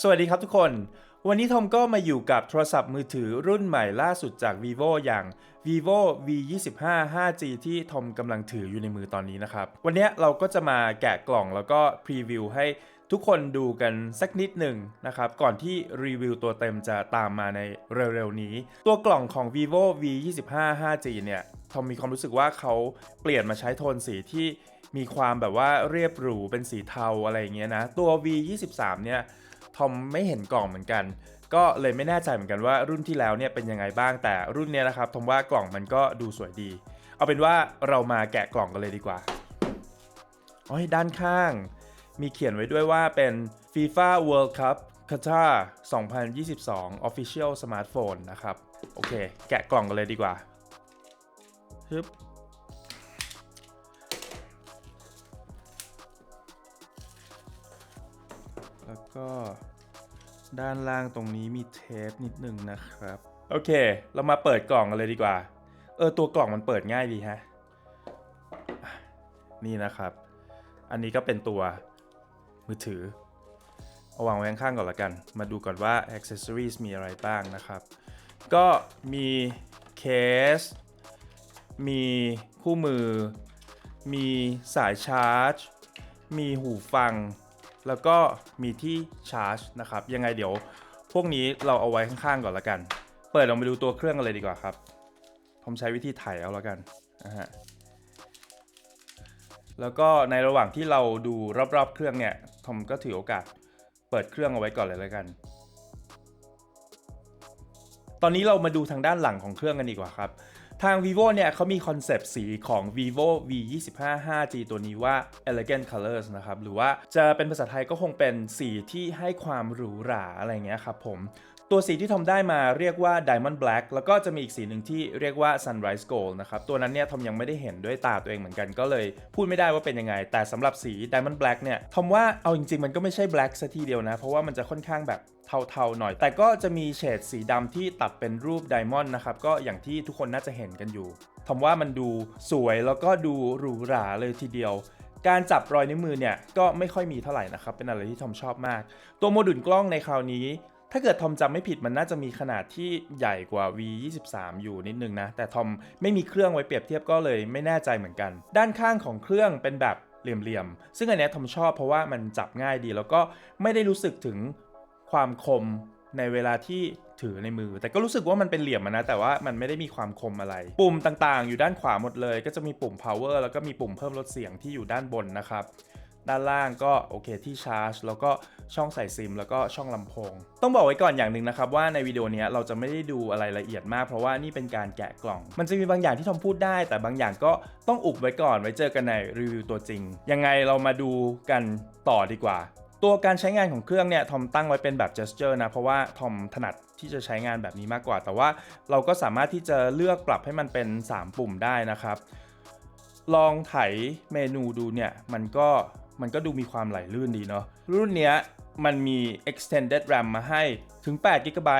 สวัสดีครับทุกคน วันนี้ทอมก็มาอยู่กับโทรศัพท์มือถือรุ่นใหม่ล่าสุดจาก vivo อย่าง vivo v 2 5 5g ที่ทอมกำลังถืออยู่ในมือตอนนี้นะครับ วันนี้เราก็จะมาแกะกล่องแล้วก็พรีวิวให้ทุกคนดูกันสักนิดหนึ่งนะครับ ก่อนที่รีวิวตัวเต็มจะตามมาในเร็วๆนี้ ตัวกล่องของ vivo v 2 5 5g เนี่ยทอมมีความรู้สึกว่าเขาเปลี่ยนมาใช้โทนสีที่มีความแบบว่าเรียบหรูเป็นสีเทาอะไรเงี้ยนะ ตัว v 2 3เนี่ย ทอมไม่เห็นกล่องเหมือนกัน ก็เลยไม่แน่ใจเหมือนกันว่ารุ่นที่แล้วเนี่ยเป็นยังไงบ้างแต่รุ่นนี้นะครับทอมว่ากล่องมันก็ดูสวยดี เอาเป็นว่าเรามาแกะกล่องกันเลยดีกว่าโอ้ยด้านข้าง มีเขียนไว้ด้วยว่าเป็น FIFA World Cup Qatar 2022 Official Smartphone นะครับ โอเค แกะกล่องกันเลยดีกว่าฮึบ แล้วก็ด้านล่างตรงนี้มีเทปนิดนึงนะครับ โอเค เรามาเปิดกล่องกันเลยดีกว่า เออ ตัวกล่องมันเปิดง่ายดีฮะ นี่นะครับ อันนี้ก็เป็นตัวมือถือ เอาวางไว้ข้างก่อนละกัน มาดูก่อนว่า accessories มีอะไรบ้างนะครับ ก็มีเคส มีคู่มือ มีสายชาร์จ มีหูฟัง แล้วก็มีที่ชาร์จนะครับ ยังไงเดี๋ยวพวกนี้เราเอาไว้ข้างๆก่อนละกัน เปิดลองไปดูตัวเครื่องกันเลยดีกว่าครับ ผมใช้วิธีถ่ายเอาละกันนะฮะแล้วก็ในระหว่างที่เราดูรอบๆเครื่องเนี่ยทอมก็ถือโอกาสเปิดเครื่องเอาไว้ก่อนเลยล้วกัน ตอนนี้เรามาดูทางด้านหลังของเครื่องกันดีกว่าครับ ทาง vivo เนี่ยเขามีคอนเซปต์สีของ vivo v 2 5 5g ตัวนี้ว่า elegant colors นะครับ หรือว่าจะเป็นภาษาไทยก็คงเป็นสีที่ให้ความหรูหราอะไรเงี้ยครับผม ตัวสีที่ทอมได้มาเรียกว่า diamond black แล้วก็จะมีอีกสีหนึ่งที่เรียกว่า sunrise gold นะครับ ตัวนั้นเนี่ยทอมยังไม่ได้เห็นด้วยตาตัวเองเหมือนกันก็เลยพูดไม่ได้ว่าเป็นยังไง แต่สำหรับสี diamond black เนี่ยทอมว่าเอาจริงๆ มันก็ไม่ใช่ black ซะทีเดียวนะ เพราะว่ามันจะค่อนข้างแบบเทาๆหน่อย แต่ก็จะมีเฉดสีดำที่ตัดเป็นรูปไดมอนด์นะครับ ก็อย่างที่ทุกคนน่าจะเห็นกันอยู่ทอมว่ามันดูสวยแล้วก็ดูหรูหราเลยทีเดียวการจับรอยนิ้วมือเนี่ยก็ไม่ค่อยมีเท่าไหร่นะครับ เป็นอะไรที่ทอมชอบมาก ตัวโมดูลกล้องในคราวนี้ ถ้าเกิดทอมจำไม่ผิดมันน่าจะมีขนาดที่ใหญ่กว่า V 2 3อยู่นิดนึงนะ แต่ทอมไม่มีเครื่องไว้เปรียบเทียบก็เลยไม่แน่ใจเหมือนกัน ด้านข้างของเครื่องเป็นแบบเหลี่ยมๆ ซึ่งอันเนี้ยทอมชอบเพราะว่ามันจับง่ายดี แล้วก็ไม่ได้รู้สึกถึงความคมในเวลาที่ถือในมือ แต่ก็รู้สึกว่ามันเป็นเหลี่ยมนะ แต่ว่ามันไม่ได้มีความคมอะไร ปุ่มต่างๆ อยู่ด้านขวาหมดเลย ก็จะมีปุ่ม power แล้วก็มีปุ่มเพิ่มลดเสียงที่อยู่ด้านบนนะครับ ด้านล่างก็โอเคที่ชาร์จ แล้วก็ช่องใส่ซิม แล้วก็ช่องลำโพง ต้องบอกไว้ก่อนอย่างหนึ่งนะครับว่าในวิดีโอนี้เราจะไม่ได้ดูอะไรละเอียดมาก เพราะว่านี่เป็นการแกะกล่อง มันจะมีบางอย่างที่ทอมพูดได้ แต่บางอย่างก็ต้องอุบไว้ก่อนไว้เจอกันในรีวิวตัวจริง ยังไงเรามาดูกันต่อดีกว่า ตัวการใช้งานของเครื่องเนี่ยทอมตั้งไว้เป็นแบบ gesture นะเพราะว่าทอมถนัดที่จะใช้งานแบบนี้มากกว่า แต่ว่าเราก็สามารถที่จะเลือกปรับให้มันเป็น 3 ปุ่มได้นะครับ ลองไถเมนูดูเนี่ยมันก็ มันก็ดูมีความไหลลื่นดีเนาะรุ่นเนี้ยมันมี extended RAM มาให้ถึง 8 GB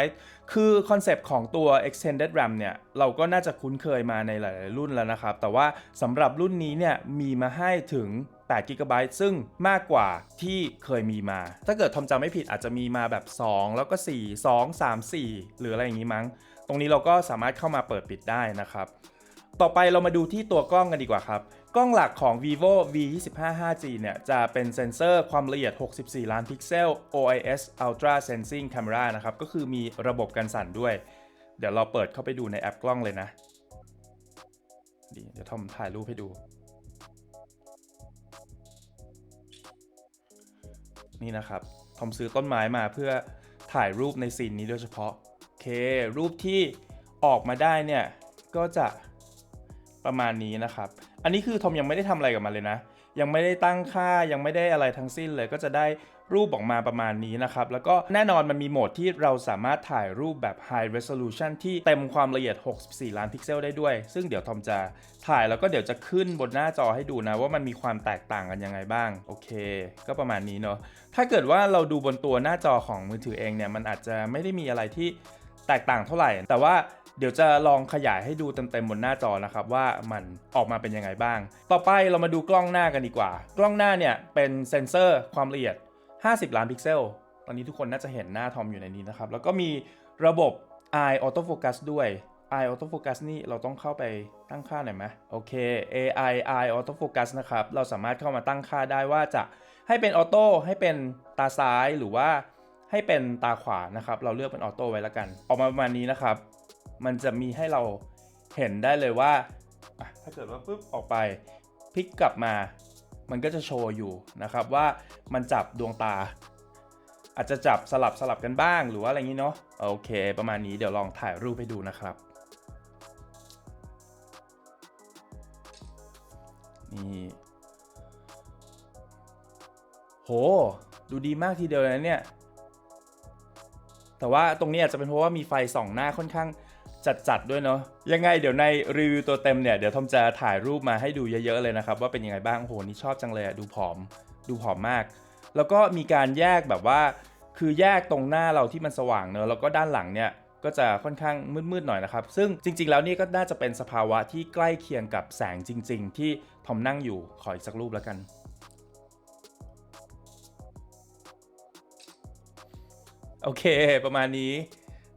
คือคอนเซปต์ของตัว extended RAM เนี่ย เราก็น่าจะคุ้นเคยมาในหลาย ๆ รุ่นแล้วนะครับ แต่ว่าสำหรับรุ่นนี้เนี่ย มีมาให้ถึง 8 GB ซึ่งมากกว่าที่เคยมีมา ถ้าเกิดทอมจำไม่ผิดอาจจะมีมาแบบ 2 แล้วก็ 4 2 3 4 หรืออะไรอย่างนี้มั้ง ตรงนี้เราก็สามารถเข้ามาเปิดปิดได้นะครับ ต่อไปเรามาดูที่ตัวกล้องกันดีกว่าครับ กล้องหลักของ vivo v 2 5 5g เนี่ยจะเป็นเซ็นเซอร์ความละเอียด 64 ล้านพิกเซล OIS Ultra Sensing Camera นะครับ ก็คือมีระบบกันสั่นด้วย เดี๋ยวเราเปิดเข้าไปดูในแอปกล้องเลยนะดีเดี๋ยวทอมถ่ายรูปให้ดู นี่นะครับทอมซื้อต้นไม้มาเพื่อถ่ายรูปในซีนนี้โดยเฉพาะ โอเค รูปที่ออกมาได้เนี่ย ก็จะประมาณนี้นะครับ อันนี้คือทอมยังไม่ได้ทำอะไรกับมันเลยนะ ยังไม่ได้ตั้งค่ายังไม่ได้อะไรทั้งสิ้นเลยก็จะได้รูปออกมาประมาณนี้นะครับ แล้วก็แน่นอนมันมีโหมดที่เราสามารถถ่ายรูปแบบ High Resolution ที่เต็มความละเอียด 64 ล้านพิกเซลได้ด้วย ซึ่งเดี๋ยวทอมจะถ่ายแล้วก็เดี๋ยวจะขึ้นบนหน้าจอให้ดูนะ ว่ามันมีความแตกต่างกันยังไงบ้าง โอเค ก็ประมาณนี้เนาะถ้าเกิดว่าเราดูบนตัวหน้าจอของมือถือเองเนี่ยมันอาจจะไม่ได้มีอะไรที่ แตกต่างเท่าไหร่ แต่ว่าเดี๋ยวจะลองขยายให้ดูเต็มๆบนหน้าจอนะครับว่ามันออกมาเป็นยังไงบ้าง ต่อไปเรามาดูกล้องหน้ากันดีกว่า กล้องหน้าเนี่ยเป็นเซนเซอร์ความละเอียด 50 ล้านพิกเซล ตอนนี้ทุกคนน่าจะเห็นหน้าทอมอยู่ในนี้นะครับ แล้วก็มีระบบ Eye Autofocus ด้วย Eye Autofocus นี่เราต้องเข้าไปตั้งค่าหน่อยไหมโอเค AI Eye Autofocus นะครับ เราสามารถเข้ามาตั้งค่าได้ว่าจะให้เป็นออโต้ให้เป็นตาซ้ายหรือว่า ให้เป็นตาขวานะครับ เราเลือกเป็นออโต้ไว้แล้วกัน ออกมาประมาณนี้นะครับ มันจะมีให้เราเห็นได้เลยว่า ถ้าเกิดว่าปุ๊บออกไปพลิกกลับมา มันก็จะโชว์อยู่นะครับว่ามันจับดวงตา อาจจะจับสลับสลับกันบ้างหรือว่าอะไรงี้เนาะโอเค ประมาณนี้เดี๋ยวลองถ่ายรูปให้ดูนะครับ นี่โห ดูดีมากทีเดียวเลยเนี่ย แต่ว่าตรงนี้อาจจะเป็นเพราะว่ามีไฟส่องหน้าค่อนข้างจัดๆด้วยเนาะยังไงเดี๋ยวในรีวิวตัวเต็มเนี่ยเดี๋ยวทอมจะถ่ายรูปมาให้ดูเยอะๆเลยนะครับว่าเป็นยังไงบ้างโหนี่ชอบจังเลยอะดูผอม ดูผอมมาก แล้วก็มีการแยกแบบว่า คือแยกตรงหน้าเราที่มันสว่างเนอะแล้วก็ด้านหลังเนี่ยก็จะค่อนข้างมืดๆหน่อยนะครับ ซึ่งจริง ๆ แล้วนี่ก็น่าจะเป็นสภาวะที่ใกล้เคียงกับแสงจริง ๆ ที่ทอมนั่งอยู่ขออีกสักรูปแล้วกัน โอเค ประมาณนี้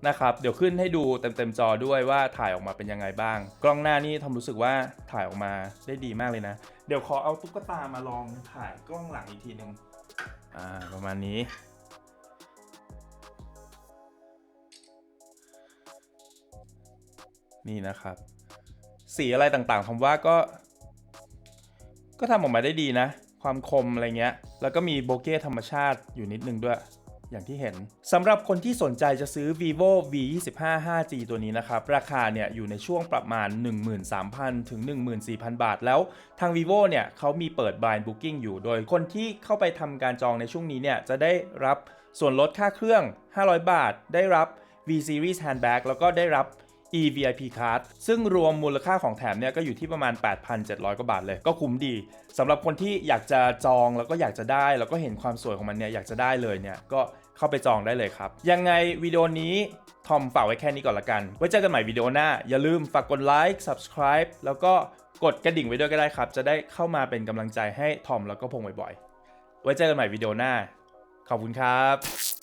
นะครับ เดี๋ยวขึ้นให้ดูเต็มๆจอด้วยว่าถ่ายออกมาเป็นยังไงบ้าง กล้องหน้านี่ทอมรู้สึกว่าถ่ายออกมาได้ดีมากเลยนะ เดี๋ยวขอเอาตุ๊กตามาลองถ่ายกล้องหลังอีกทีหนึ่งอ่าประมาณนี้นี่นะครับ สีอะไรต่างๆผมว่าก็ ก็ทำออกมาได้ดีนะ ความคมอะไรเงี้ย แล้วก็มีโบเก้ธรรมชาติอยู่นิดนึงด้วย อย่างที่เห็นสำหรับคนที่สนใจจะซื้อ vivo v 2 5 5g ตัวนี้นะครับ ราคาเนี่ยอยู่ในช่วงประมาณ 13,000 ถึง 14,000 บาท แล้วทาง vivo เนี่ยเขามีเปิด blind booking อยู่โดยคนที่เข้าไปทำการจองในช่วงนี้เนี่ยจะได้รับส่วนลดค่าเครื่อง 500 บาท ได้รับ v series handbag แล้วก็ได้รับ eVIP card ซึ่งรวมมูลค่าของแถมเนี่ยก็อยู่ที่ประมาณ 8,700 กว่าบาทเลย ก็คุ้มดีสำหรับคนที่อยากจะจองแล้วก็อยากจะได้ แล้วก็เห็นความสวยของมันเนี่ยอยากจะได้เลยเนี่ยก็เข้าไปจองได้เลยครับ ยังไงวิดีโอนี้ทอมฝากไว้แค่นี้ก่อนละกัน ไว้เจอกันใหม่วิดีโอหน้า อย่าลืมฝากกดไลค์ subscribe แล้วก็กดกระดิ่งไว้ด้วยก็ได้ครับ จะได้เข้ามาเป็นกำลังใจให้ทอมแล้วก็พงบ่อยๆ ไว้เจอกันใหม่วิดีโอหน้า ขอบคุณครับ